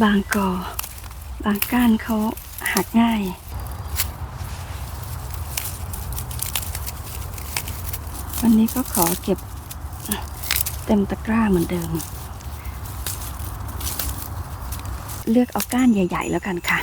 บางกอบางก้านเขาหักง่าย วันนี้ก็ขอเก็บเต็มตะกร้าเหมือนเดิม เลือกเอาก้านใหญ่ ๆ แล้วกันค่ะ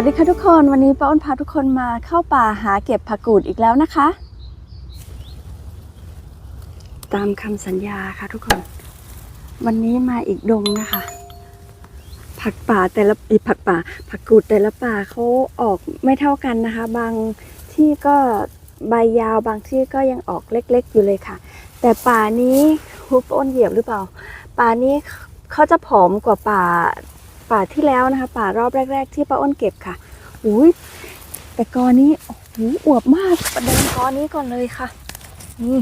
วัสดีค่ะทุกคนวันนี้ป้าอ้นพาทุกคนมาเข้าป่าหาเก็บผักกูดอีกแล้วนะคะ ตามคำสัญญาค่ะทุกคน วันนี้มาอีกดงนะคะ ผักป่าแต่ละอีผักป่า ผักกูดแต่ละป่าเขาออกไม่เท่ากันนะคะ บางที่ก็ใบยาวบางที่ก็ยังออกเล็ก ๆ อยู่เลยค่ะ แต่ป่านี้ฮุบอ้นเหยียบหรือเปล่า ป่านี้เขาจะผอมกว่าป่า ป่าที่แล้วนะคะ ป่ารอบแรก ๆ ที่ป้าอ้นเก็บค่ะอุ้ยแต่กอนี้โอ้โหอวบมากประเดินกอนี้ก่อนเลยค่ะนี่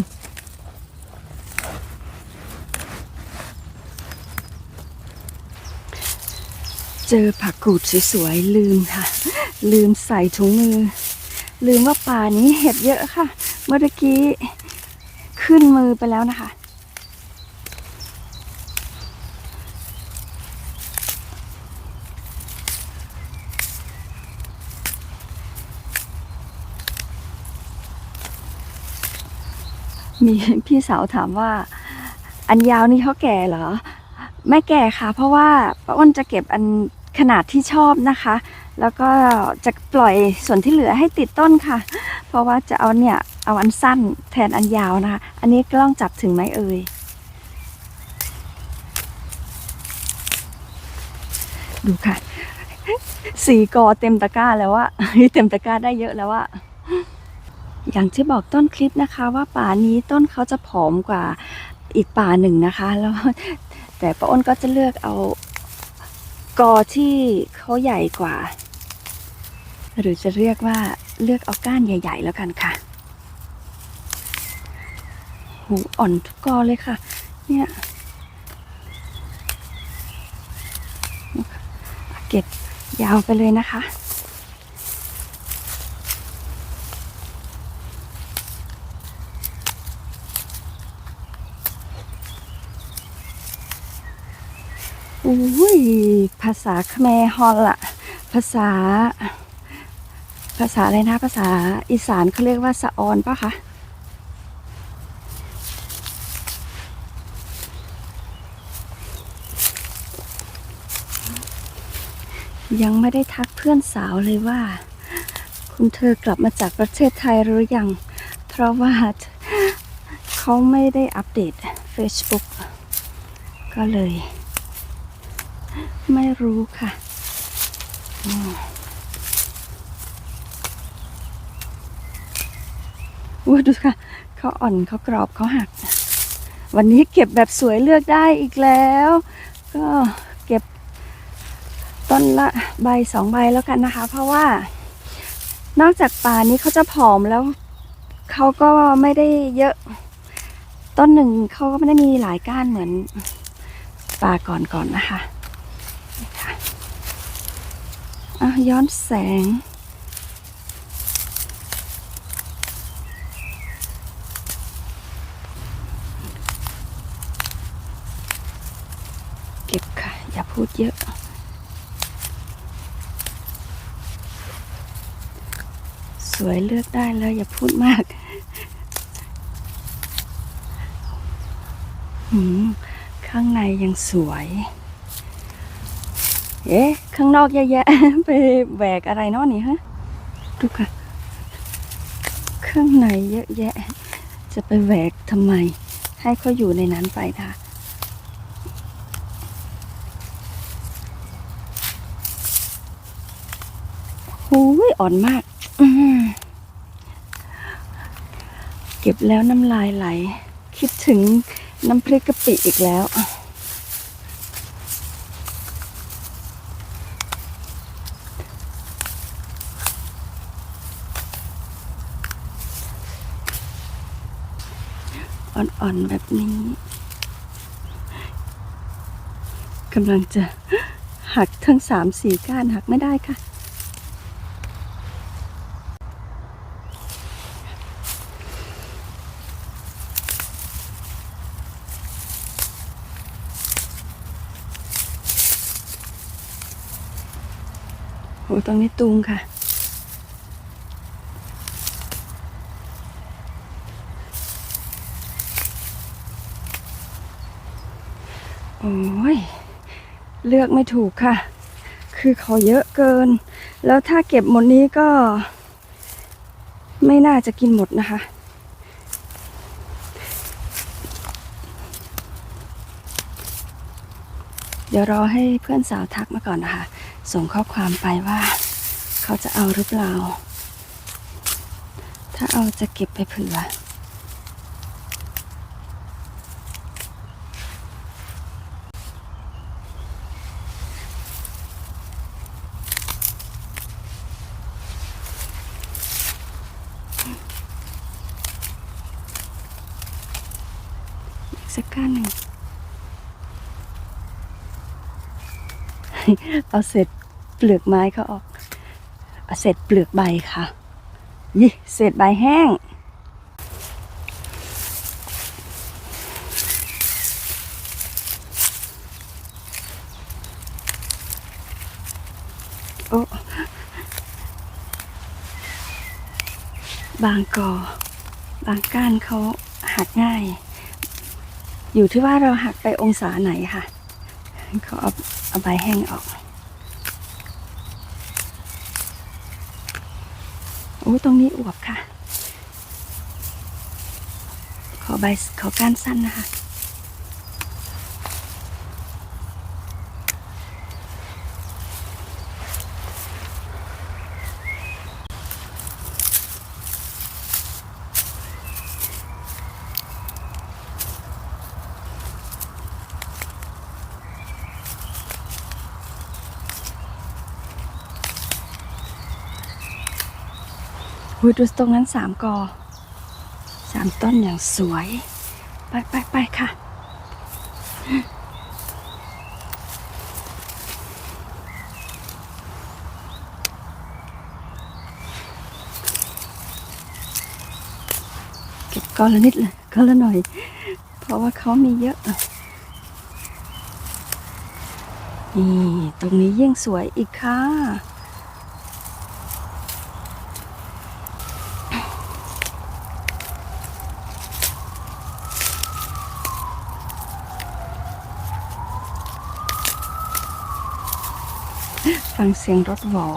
เจอผักกูดสวยๆลืมค่ะ ลืมใส่ถุงมือ ลืมว่าป่านี้เห็ดเยอะค่ะ เมื่อกี้ขึ้นมือไปแล้วนะคะ มีพี่สาวถามว่า อันยาวนี่เขาแก่เหรอ ไม่แก่ค่ะ เพราะว่าป้าอ้นจะเก็บอันขนาดที่ชอบนะคะ แล้วก็จะปล่อยส่วนที่เหลือให้ติดต้นค่ะ เพราะว่าจะเอาเนี่ยเอาอันสั้นแทนอันยาวนะคะ อันนี้กล้องจับถึงไหมเอ่ยดูค่ะสี่กอเต็มตะกร้าแล้วว่าเต็มตะกร้าได้เยอะแล้วว่า อย่างที่บอกต้นคลิปนะคะ ว่าป่านี้ต้นเขาจะผอมกว่าอีกป่าหนึ่งนะคะ แล้วแต่ป้าอ้นก็จะเลือกเอากอที่เขาใหญ่กว่า หรือจะเรียกว่าเลือกเอาก้านใหญ่ ๆ แล้วกันค่ะ หูอ่อนทุกกอเลยค่ะ เนี่ยเก็บยาวไปเลยนะคะ อุ้ยภาษาแมฮอลอะภาษา ภาษาอะไรนะ ภาษาอีสานเขาเรียกว่าสะออนปะคะยังไม่ได้ทักเพื่อนสาวเลยว่า คุณเธอกลับมาจากประเทศไทยหรือยัง เพราะว่าเขาไม่ได้อัปเดต Facebook ก็เลย ไม่รู้ค่ะอือดูค่ะเขาอ่อนเขากรอบเขาหัก วันนี้เก็บแบบสวยเลือกได้อีกแล้ว ก็เก็บต้นละใบสองใบแล้วกันนะคะ เพราะว่านอกจากป่านี้เขาจะผอมแล้วเขาก็ไม่ได้เยอะ ต้นหนึ่งเขาก็ไม่ได้มีหลายก้านเหมือนป่าก่อนๆนนะคะ อะย้อนแสง เก็บค่ะ อย่าพูดเยอะ สวยเลือกได้แล้วอย่าพูดมากหืมข้างในยังสวย เอ๊ะข้างนอกเยอะแยะ ไปแหวกอะไรเนาะนี่ฮะดูค่ะข้างในเยอะแยะ จะไปแหวกทำไม ให้เขาอยู่ในนั้นไปค่ะ หูยอ่อนมาก เก็บแล้วน้ำลายไหล คิดถึงน้ำพริกกะปิอีกแล้ว อ่อนแบบนี้กำลังจะหักทั้งสามสี่ก้านหักไม่ได้ค่ะโอ้ตรงนี้ตุงค่ะ โอ้ย เลือกไม่ถูกค่ะ คือเขาเยอะเกิน แล้วถ้าเก็บหมดนี้ก็ ไม่น่าจะกินหมดนะคะ เดี๋ยวรอให้เพื่อนสาวทักมาก่อนนะคะ ส่งข้อความไปว่า เขาจะเอาหรือเปล่า ถ้าเอาจะเก็บไปเผื่อ อีกสักก้านหนึ่ง เอาเศษเปลือกไม้เขาออกเอาเศษเปลือกใบค่ะยี่เศษใบแห้ง โอ้บางกอบางก้านเขาหักง่าย อยู่ที่ว่าเราหักไปองศาไหนค่ะ เขาเอาเอาใบแห้งออกโอ้ตรงนี้อวบค่ะ ขอใบขอก้านสั้นนะคะ ยดูตรงนั้นสามกอสามต้นอย่างสวย ไปไปไปค่ะ เก็บก้อนละนิดเลยก้อนละหน่อย เพราะว่าเขามีเยอะนี่ตรงนี้ยิ่งสวยอีกค่ะ ฟังเสียงรถหวอ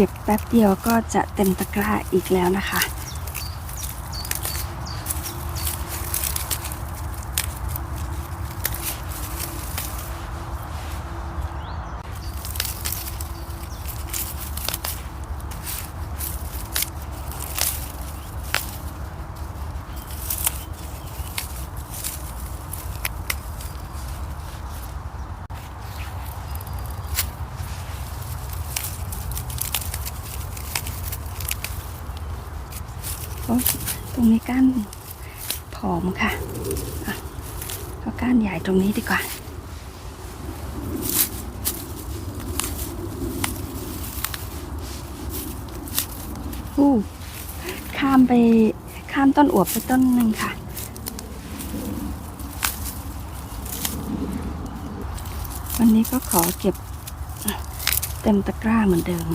ก็บแป๊บเดียวก็จะเต็มตะกร้าอีกแล้วนะคะ ตรงนี้ก้านผอมค่ะอะเอก้านใหญ่ตรงนี้ดีกว่าอู้ข้ามไปข้ามต้นอวบไปต้นหนึ่งค่ะวันนี้ก็ขอเก็บเต็มตะกร้าเหมือนเดิม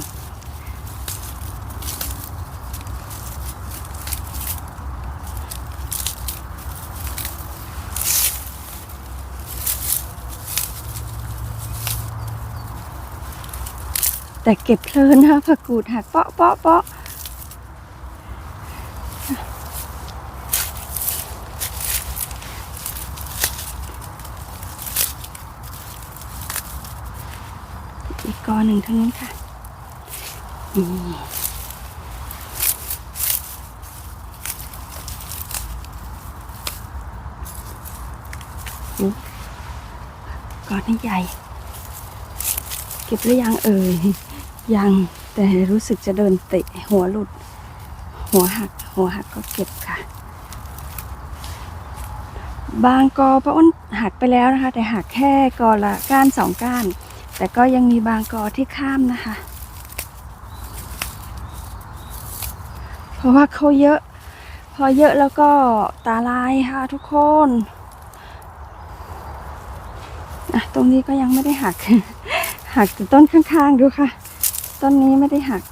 แต่เก็บเพลินนะผักกูดหักเปาะเปาะเปาะอีกกอหนึ่งทางนู้นค่ะนี่อุ๊ยกอนี่ใหญ่ เก็บหรือยังเอ่ย ยังแต่รู้สึกจะเดินเตะหัวหลุด หัวหัก หัวหักก็เก็บค่ะ บางกอป้าอ้นหักไปแล้วนะคะ แต่หักแค่กอละก้านสองก้าน แต่ก็ยังมีบางกอที่ข้ามนะคะ เพราะว่าเขาเยอะ พอเยอะแล้วก็ตาลายค่ะทุกคนอะตรงนี้ก็ยังไม่ได้หัก หักต้นข้างๆดูค่ะ ต้นนี้ไม่ได้หัก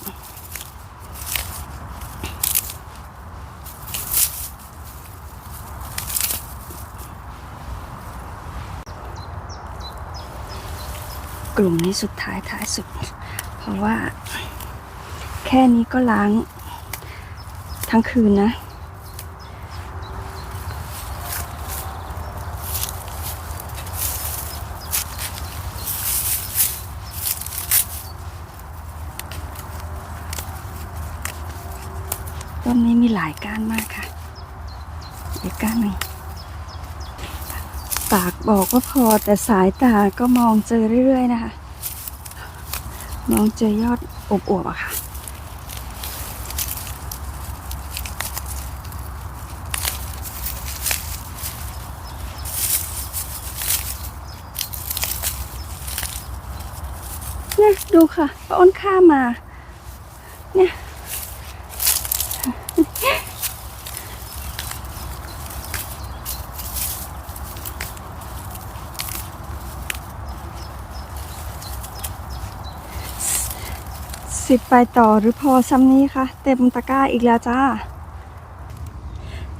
กลุ่มนี้สุดท้ายท้ายสุด เพราะว่า แค่นี้ก็ล้าง ทั้งคืนนะ ต้นนี้มีหลายก้านมากค่ะ อีกก้านหนึ่งปากบอกว่าพอแต่สายตาก็มองเจอเรื่อยๆนะคะ มองเจอยอดอวบๆอะค่ะเนี่ยดูค่ะป้าอ้นข้ามา เนี่ย สิบไปต่อหรือพอซ้ำนี้คะเต็มตะกร้าอีกแล้วจ้า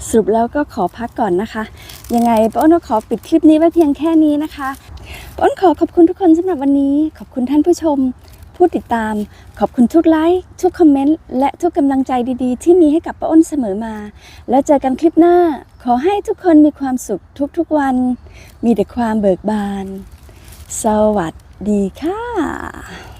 สรุปแล้วก็ขอพักก่อนนะคะ ยังไงป้าอ้นก็ขอปิดคลิปนี้ไว้เพียงแค่นี้นะคะป้าอ้นขอขอบคุณทุกคนสำหรับวันนี้ ขอบคุณท่านผู้ชม ผู้ติดตาม ขอบคุณทุกไลค์ทุกคอมเมนต์และทุกกำลังใจดีๆ ที่มีให้กับป้าอ้นเสมอมา แล้วเจอกันคลิปหน้า ขอให้ทุกคนมีความสุขทุกๆวัน มีแต่ความเบิกบาน สวัสดีค่ะ